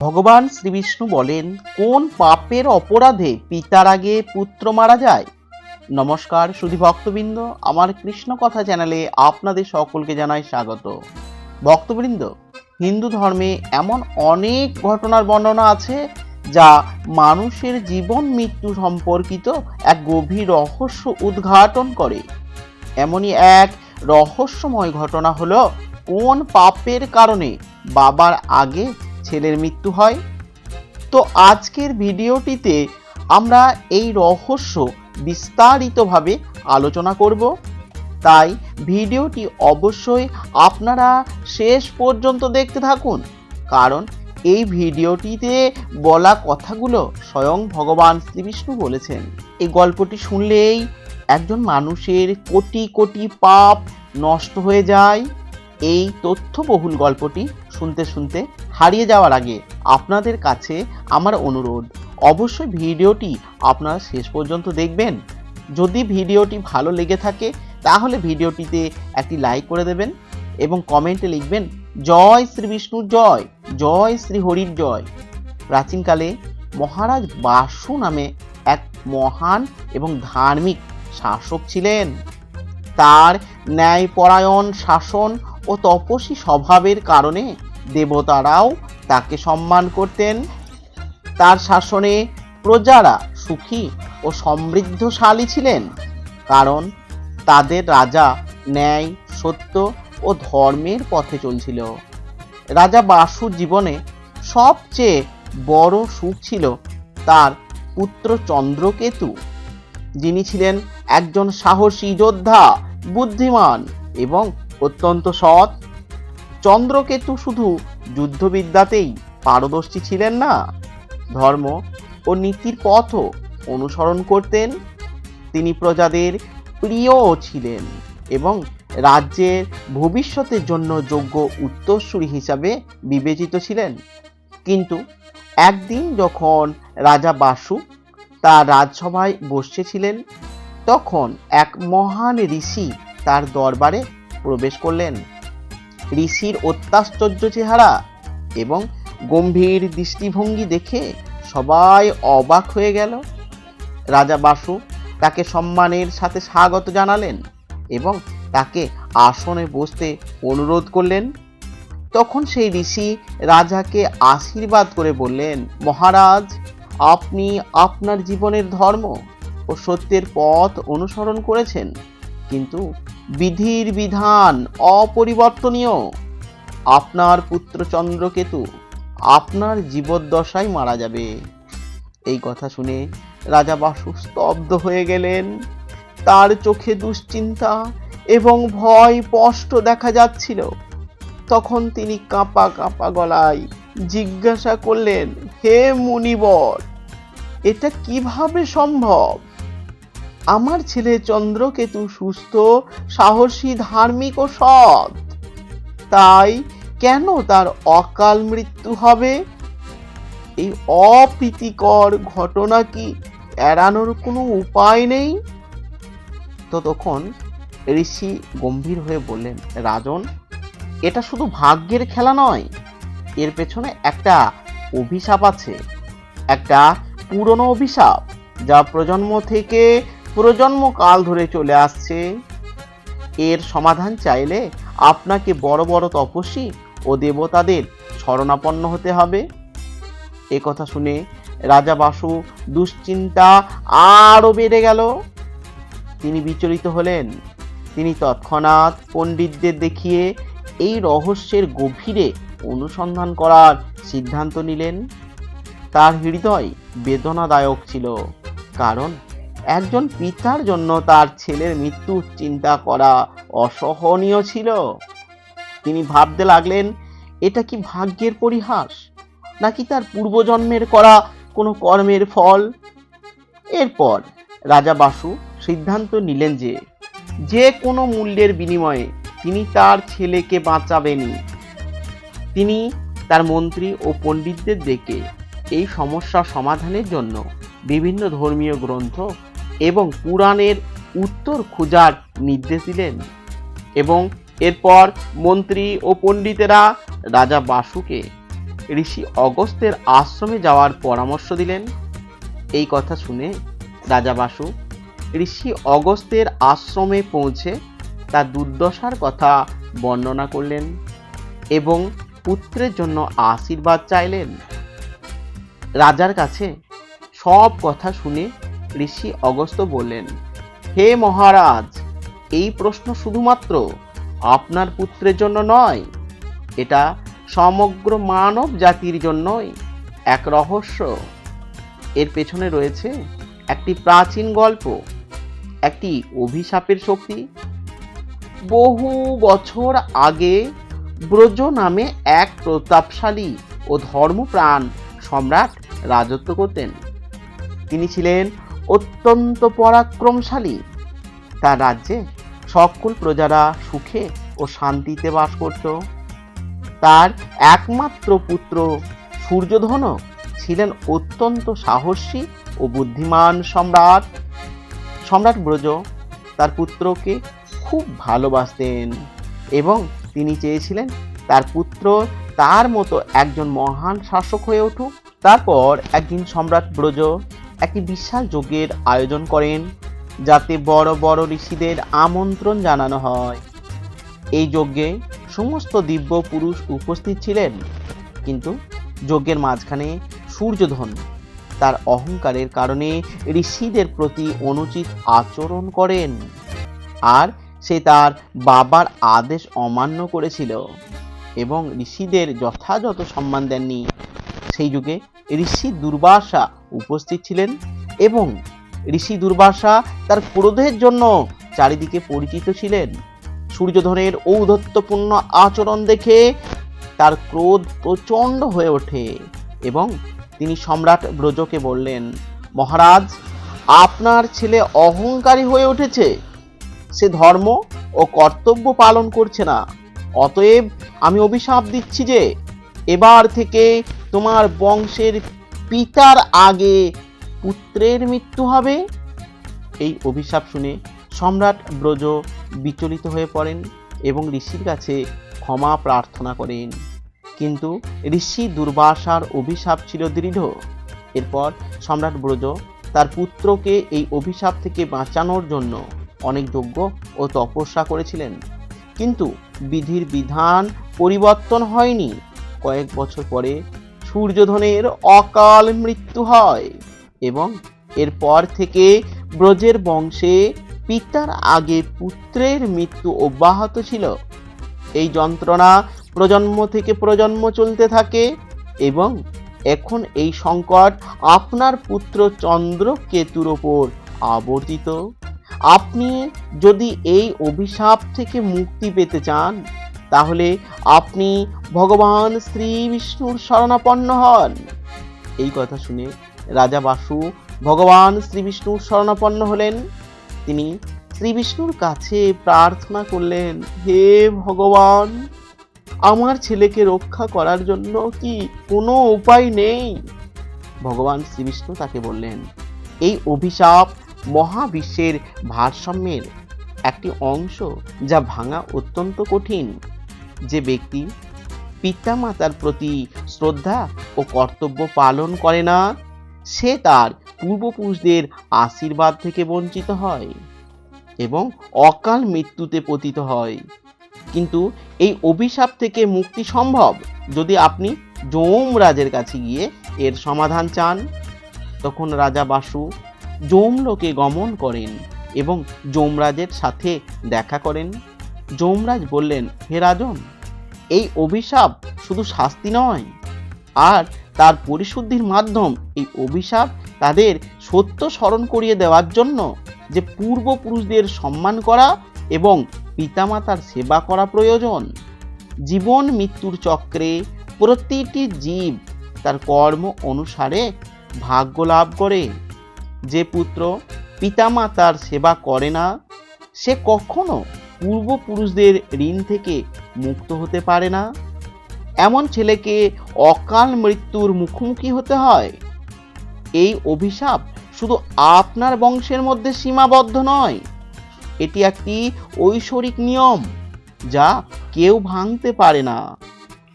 ভগবান শ্রীবিষ্ণু বলেন, কোন পাপের অপরাধে পিতার আগে পুত্র মারা যায়? নমস্কার, সুধী ভক্তবৃন্দ, আমার কৃষ্ণ কথা চ্যানেলে আপনাদের সকলকে জানাই স্বাগত। ভক্তবৃন্দ, হিন্দু ধর্মে এমন অনেক ঘটনার বর্ণনা আছে যা মানুষের জীবন মৃত্যু সম্পর্কিত এক গভীর রহস্য উদ্ঘাটন করে। এমনই এক রহস্যময় ঘটনা হলো, কোন পাপের কারণে বাবার আগে ছেলের মৃত্যু হয়। তো আজকের ভিডিওটিতে আমরা এই রহস্য বিস্তারিতভাবে আলোচনা করব। তাই ভিডিওটি অবশ্যই আপনারা শেষ পর্যন্ত দেখতে থাকুন। কারণ এই ভিডিওটিতে বলা কথাগুলো স্বয়ং ভগবান শ্রীবিষ্ণু বলেছেন। এই গল্পটি শুনলেই একজন মানুষের কোটি কোটি পাপ নষ্ট হয়ে যায়। এই তথ্যবহুল গল্পটি শুনতে শুনতে হারিয়ে যাওয়ার আগে আপনাদের কাছে আমার অনুরোধ, অবশ্যই ভিডিওটি আপনারা শেষ পর্যন্ত দেখবেন। যদি ভিডিওটি ভালো লেগে থাকে, তাহলে ভিডিওটিতে একটি লাইক করে দেবেন এবং কমেন্টে লিখবেন, জয় শ্রী বিষ্ণুর জয় জয় শ্রী হরির জয়। প্রাচীনকালে মহারাজ বাসু নামে এক মহান এবং ধার্মিক শাসক ছিলেন। তার ন্যায়পরায়ণ শাসন ও তপস্বী স্বভাবের কারণে দেবতারাও তাকে সম্মান করতেন। তার শাসনে প্রজারা সুখী ও সমৃদ্ধশালী ছিলেন, কারণ তাদের রাজা ন্যায়, সত্য ও ধর্মের পথে চলছিল। রাজা বাসুর জীবনে সবচেয়ে বড় সুখ ছিল তার পুত্র চন্দ্রকেতু। যিনি ছিলেন একজন সাহসী যোদ্ধা, বুদ্ধিমান এবং অত্যন্ত সৎ চন্দ্রকেতু শুধু যুদ্ধবিদ্যাতেই পারদর্শী ছিলেন না। ধর্ম ও নীতির পথও অনুসরণ করতেন। তিনি প্রজাদের প্রিয়ও ছিলেন এবং রাজ্যের ভবিষ্যতের জন্য যোগ্য উত্তরসূরি হিসাবে বিবেচিত ছিলেন। কিন্তু একদিন যখন রাজা বাসু তার রাজসভায় বসেছিলেন, তখন এক মহান ঋষি তার দরবারে প্রবেশ করলেন। ঋষির অত্যাশ্চর্য চেহারা এবং গম্ভীর দৃষ্টিভঙ্গি দেখে সবাই অবাক হয়ে গেল। রাজা বাসু তাকে সম্মানের সাথে স্বাগত জানালেন এবং তাকে আসনে বসতে অনুরোধ করলেন। তখন সেই ঋষি রাজাকে আশীর্বাদ করে বললেন, মহারাজ, আপনি আপনার জীবনের ধর্ম ও সত্যের পথ অনুসরণ করেছেন, কিন্তু বিধির বিধান অপরিবর্তনীয়। আপনার পুত্র চন্দ্রকেতু আপনার জীবদ্দশায় মারা যাবে। এই কথা শুনে রাজা বাসু স্তব্ধ হয়ে গেলেন। তার চোখে দুশ্চিন্তা এবং ভয় স্পষ্ট দেখা যাচ্ছিল। তখন তিনি কাঁপা কাঁপা গলায় জিজ্ঞাসা করলেন, হে মুনিবর, এটা কীভাবে সম্ভব? আমার ছেলে চন্দ্রকেতু সুস্থ, সাহসী, ধার্মিক ও সৎ। তাই কেন তার অকাল মৃত্যু হবে? এই অপ্রীতিকর ঘটনা কি এড়ানোর কোনো উপায় নেই? তো তখন ঋষি গম্ভীর হয়ে বললেন, রাজন, এটা শুধু ভাগ্যের খেলা নয়, এর পেছনে একটা অভিশাপ আছে, একটা পুরনো অভিশাপ যা প্রজন্ম থেকে প্রজন্ম কাল ধরে চলে আসছে। এর সমাধান চাইলে আপনাকে বড় বড় তপস্বী ও দেবতাদের শরণাপন্ন হতে হবে। এ কথা শুনে রাজা বাসু দুশ্চিন্তা আরও বেড়ে গেল। তিনি বিচলিত হলেন। তিনি তৎক্ষণাৎ পণ্ডিতদের দেখিয়ে এই রহস্যের গভীরে অনুসন্ধান করার সিদ্ধান্ত নিলেন। তার হৃদয় বেদনাদায়ক ছিল, কারণ একজন পিতার জন্য তার ছেলের মৃত্যু চিন্তা করা অসহনীয় ছিল। তিনি ভাবতে লাগলেন, এটা কি ভাগ্যের পরিহাস? নাকি তার পূর্বজন্মের করা কোনো কর্মের ফল? এরপর রাজা বাসু সিদ্ধান্ত নিলেন যে যে কোনো মূল্যের বিনিময়ে তিনি তার ছেলেকে বাঁচাবেনই। তিনি তার মন্ত্রী ও পণ্ডিতদের ডেকে এই সমস্যা সমাধানের জন্য বিভিন্ন ধর্মীয় গ্রন্থ এবং পুরাণের উত্তর খোঁজার নির্দেশ দিলেন। এবং এরপর মন্ত্রী ও পণ্ডিতেরা রাজা বাসুকে ঋষি অগস্ত্যের আশ্রমে যাওয়ার পরামর্শ দিলেন। এই কথা শুনে রাজা বাসু ঋষি অগস্ত্যের আশ্রমে পৌঁছে তার দুর্দশার কথা বর্ণনা করলেন এবং পুত্রের জন্য আশীর্বাদ চাইলেন। রাজার কাছে সব কথা শুনে ঋষি অগস্ত্য বললেন, হে মহারাজ, এই প্রশ্ন শুধুমাত্র আপনার পুত্রের জন্য নয়, এটা সমগ্র মানব জাতির জন্যই এক রহস্য। এর পেছনে রয়েছে একটি প্রাচীন গল্প, একটি অভিশাপের শক্তি। বহু বছর আগে ব্রজ নামে এক প্রতাপশালী ও ধর্মপ্রাণ সম্রাট রাজত্ব করতেন। তিনি ছিলেন অত্যন্ত পরাক্রমশালী। তার রাজ্যে সকল প্রজারা সুখে ও শান্তিতে বাস করত। তার একমাত্র পুত্র সূর্যধন ছিলেন অত্যন্ত সাহসী ও বুদ্ধিমান সম্রাট। সম্রাট ব্রজ তার পুত্রকে খুব ভালোবাসতেন এবং তিনি চেয়েছিলেন তার পুত্র তার মতো একজন মহান শাসক হয়ে উঠুক। তারপর একদিন সম্রাট ব্রজ একটি বিশাল যজ্ঞের আয়োজন করেন, যাতে বড় বড় ঋষিদের আমন্ত্রণ জানানো হয়। এই যজ্ঞে সমস্ত দিব্য পুরুষ উপস্থিত ছিলেন, কিন্তু যজ্ঞের মাঝখানে সূর্যধন, তার অহংকারের কারণে ঋষিদের প্রতি অনুচিত আচরণ করেন, আর সে তার বাবার আদেশ অমান্য করেছিল এবং ঋষিদের যথাযথ সম্মান দেননি। সেই যুগে ঋষি দুর্বাসা উপস্থিত ছিলেন এবং ঋষি দুর্বাসা তার ক্রোধের জন্য চারিদিকে পরিচিত ছিলেন। সূর্যধনের ঔদ্ধত্যপূর্ণ আচরণ দেখে তার ক্রোধ প্রচণ্ড হয়ে ওঠে এবং তিনি সম্রাট ব্রজকে বললেন, মহারাজ, আপনার ছেলে অহংকারী হয়ে উঠেছে। সে ধর্ম ও কর্তব্য পালন করছে না। অতএব আমি অভিশাপ দিচ্ছি যে এবার থেকে তোমার বংশের পিতার আগে পুত্রের মৃত্যু হবে। এই অভিশাপ শুনে সম্রাট ব্রজ বিচলিত হয়ে পড়েন এবং ঋষির কাছে ক্ষমা প্রার্থনা করেন। কিন্তু ঋষি দুর্বাসার অভিশাপ ছিল দৃঢ়। এরপর সম্রাট ব্রজ তার পুত্রকে এই অভিশাপ থেকে বাঁচানোর জন্য অনেক যজ্ঞ ও তপস্যা করেছিলেন। কিন্তু বিধির বিধান পরিবর্তন হয়নি। কয়েক বছর পরে সূর্যধনের অকাল মৃত্যু হয় এবং এরপর থেকে ব্রজের বংশে পিতার আগে পুত্রের মৃত্যু অব্যাহত ছিল। এই যন্ত্রণা প্রজন্ম থেকে প্রজন্ম চলতে থাকে এবং এখন এই সংকট আপনার পুত্র চন্দ্র কেতুর ওপর আবর্তিত। আপনি যদি এই অভিশাপ থেকে মুক্তি পেতে চান তাহলে আপনি ভগবান শ্রী বিষ্ণুর শরণাপন্ন হন। এই কথা শুনে রাজা বাসু ভগবান শ্রী বিষ্ণুর শরণাপন্ন হলেন। তিনি শ্রী বিষ্ণুর কাছে প্রার্থনা করলেন, হে ভগবান, আমার ছেলেকে রক্ষা করার জন্য কি কোনো উপায় নেই? ভগবান শ্রীবিষ্ণু তাকে বললেন, এই অভিশাপ মহাবিশ্বের ভারসাম্যের একটি অংশ যা ভাঙা অত্যন্ত কঠিন। যে ব্যক্তি পিতামাতার প্রতি শ্রদ্ধা ও কর্তব্য পালন করে না, সে তার পূর্বপুরুষদের আশীর্বাদ থেকে বঞ্চিত হয় এবং অকাল মৃত্যুতে পতিত হয়। কিন্তু এই অভিশাপ থেকে মুক্তি সম্ভব যদি আপনি যমরাজের কাছে গিয়ে এর সমাধান চান। তখন রাজা বাসু যমলোকে গমন করেন এবং যমরাজের সাথে দেখা করেন। যমরাজ বললেন, হে রাজন, এই অভিশাপ শুধু শাস্তি নয়, আর তার পরিশুদ্ধির মাধ্যম এই অভিশাপ তাদের সত্য স্মরণ করিয়ে দেওয়ার জন্য যে পূর্বপুরুষদের সম্মান করা এবং পিতামাতার সেবা করা প্রয়োজন। জীবন মৃত্যুর চক্রে প্রতিটি জীব তার কর্ম অনুসারে ভাগ্য লাভ করে। যে পুত্র পিতামাতার সেবা করে না, সে কখনো পূর্বপুরুষদের ঋণ থেকে মুক্ত হতে পারে না? এমন ছেলেকে অকাল মৃত্যুর মুখোমুখি হতে হয়? এই অভিশাপ শুধু আপনার বংশের মধ্যে সীমাবদ্ধ নয়, এটি একটি ঐশ্বরিক নিয়ম যা কেউ ভাঙতে পারে না।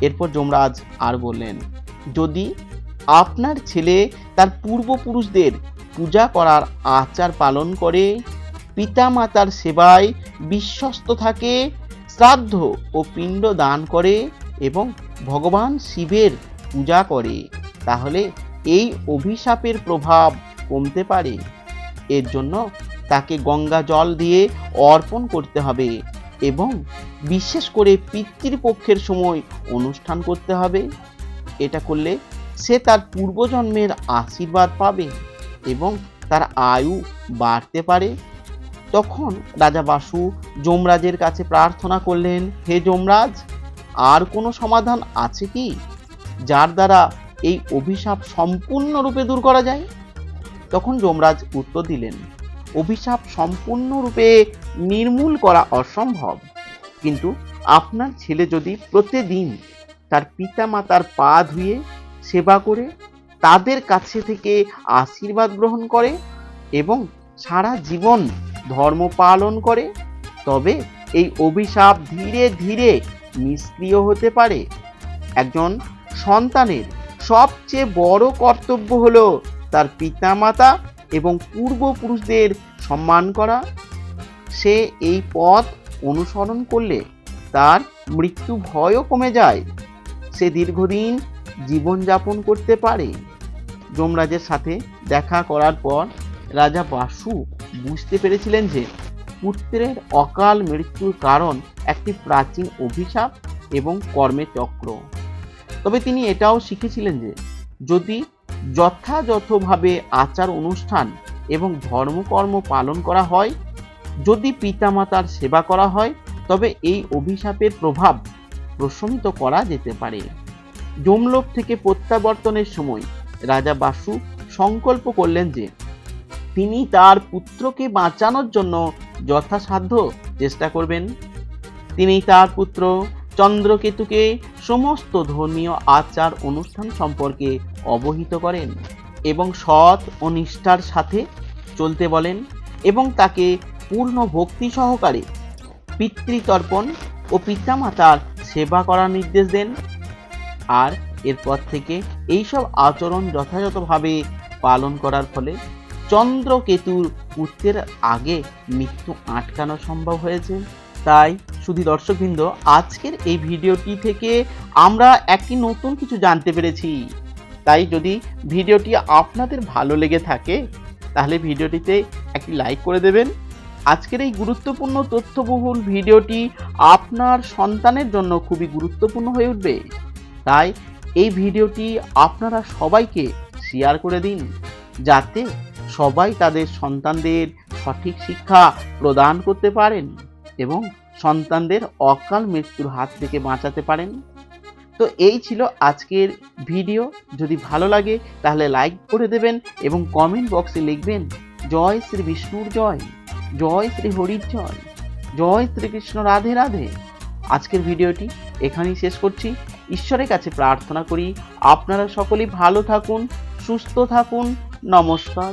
এরপর যমরাজ আর বললেন, যদি আপনার ছেলে তার পূর্বপুরুষদের পূজা করার আচার পালন করে পিতামাতার সেবায় বিশ্বস্ত থাকে, শ্রাদ্ধ ও পিণ্ড দান করে এবং ভগবান শিবের পূজা করে। তাহলে এই অভিশাপের প্রভাব কমতে পারে। এর জন্য তাকে গঙ্গা জল দিয়ে অর্পণ করতে হবে এবং বিশেষ করে পিতৃপক্ষের সময় অনুষ্ঠান করতে হবে। এটা করলে সে তার পূর্বজন্মের আশীর্বাদ পাবে এবং তার আয়ু বাড়তে পারে। তখন রাজা বাসু যমরাজের কাছে প্রার্থনা করলেন, হে যমরাজ, আর কোনো সমাধান আছে কি, যার দ্বারা এই অভিশাপ সম্পূর্ণরূপে দূর করা যায়? তখন যমরাজ উত্তর দিলেন, অভিশাপ সম্পূর্ণরূপে নির্মূল করা অসম্ভব। কিন্তু আপনার ছেলে যদি প্রতিদিন তার পিতা মাতার পা ধুয়ে সেবা করে, তাদের কাছে থেকে আশীর্বাদ গ্রহণ করে এবং সারা জীবন ধর্ম পালন করে, তবে এই অভিশাপ ধীরে ধীরে নিষ্ক্রিয় হতে পারে। একজন সন্তানের সবচেয়ে বড় কর্তব্য হলো তার পিতামাতা এবং পূর্বপুরুষদের সম্মান করা। সে এই পথ অনুসরণ করলে তার মৃত্যু ভয়ও কমে যায়। সে দীর্ঘদিন জীবনযাপন করতে পারে। যমরাজের সাথে দেখা করার পর রাজা বাসু বুঝতে পেরেছিলেন যে পুত্রের অকাল মৃত্যুর কারণ একটি প্রাচীন অভিশাপ এবং কর্মের চক্র। তবে তিনি এটাও শিখেছিলেন যে যদি যথাযথভাবে আচার অনুষ্ঠান এবং ধর্মকর্ম পালন করা হয়, যদি পিতামাতার সেবা করা হয়, তবে এই অভিশাপের প্রভাব প্রশমিত করা যেতে পারে। যমলোক থেকে প্রত্যাবর্তনের সময় রাজা বাসু সংকল্প করলেন যে তিনি তার পুত্রকে বাঁচানোর জন্য যথাসাধ্য চেষ্টা করবেন। তিনি তার পুত্র চন্দ্রকেতুকে সমস্ত ধর্মীয় আচার অনুষ্ঠান সম্পর্কে অবহিত করেন এবং সৎ ও নিষ্ঠার সাথে চলতে বলেন এবং তাকে পূর্ণ ভক্তি সহকারে পিতৃতর্পণ ও পিতামাতার সেবা করার নির্দেশ দেন। আর এরপর থেকে এইসব আচরণ যথাযথভাবে পালন করার ফলে চন্দ্রকেতুর পুত্রের আগে মৃত্যু আটকানো সম্ভব হয়েছে। তাই শুধু দর্শকবৃন্দ, আজকের এই ভিডিওটি থেকে আমরা একটি নতুন কিছু জানতে পেরেছি। তাই যদি ভিডিওটি আপনাদের ভালো লেগে থাকে, তাহলে ভিডিওটিতে একটি লাইক করে দেবেন। আজকের এই গুরুত্বপূর্ণ তথ্যবহুল ভিডিওটি আপনার সন্তানের জন্য খুবই গুরুত্বপূর্ণ হয়ে উঠবে। তাই, এই ভিডিওটি আপনারা সবাইকে শেয়ার করে দিন, যাতে সবাই তাদের সন্তানদের সঠিক শিক্ষা প্রদান করতে পারেন এবং সন্তানদের অকাল মৃত্যুর হাত থেকে বাঁচাতে পারেন। তো এই ছিল আজকের ভিডিও। যদি ভালো লাগে, তাহলে লাইক করে দেবেন এবং কমেন্ট বক্সে লিখবেন, জয় শ্রী বিষ্ণুর জয় জয় শ্রী হরির জয় জয় শ্রীকৃষ্ণ রাধে রাধে। আজকের ভিডিওটি এখানেই শেষ করছি। ঈশ্বরের কাছে প্রার্থনা করি, আপনারা সকলেই ভালো থাকুন, সুস্থ থাকুন। নমস্কার।